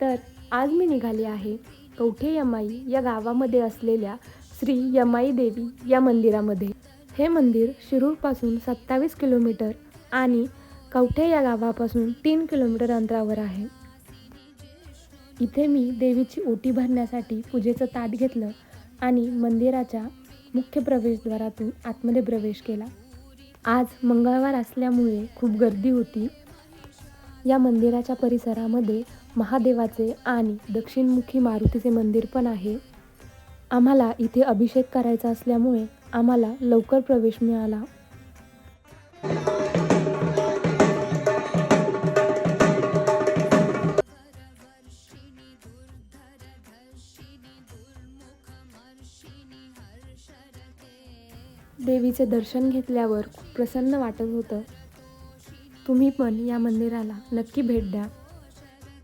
तर आज मी निघाली आहे कवठे यमाई या गावामध्ये असलेल्या श्री यमाई देवी या मंदिरामध्ये. हे मंदिर शिरूरपासून सत्तावीस किलोमीटर आणि कवठे या गावापासून तीन किलोमीटर अंतरावर आहे. इथे मी देवीची ओटी भरण्यासाठी पूजेचं ताट घेतलं आणि मंदिराच्या मुख्य प्रवेशद्वारातून आतमध्ये प्रवेश केला. आज मंगळवार असल्यामुळे खूप गर्दी होती. या मंदिराच्या परिसरामध्ये महादेवाचे आणि दक्षिणमुखी मारुतीचे मंदिर पण आहे. आम्हाला इथे अभिषेक करायचा असल्यामुळे आम्हाला लवकर प्रवेश मिळाला. देवीचे दर्शन घेतल्यावर खूप प्रसन्न वाटत होतं. तुम्ही पण या मंदिराला नक्की भेट द्या.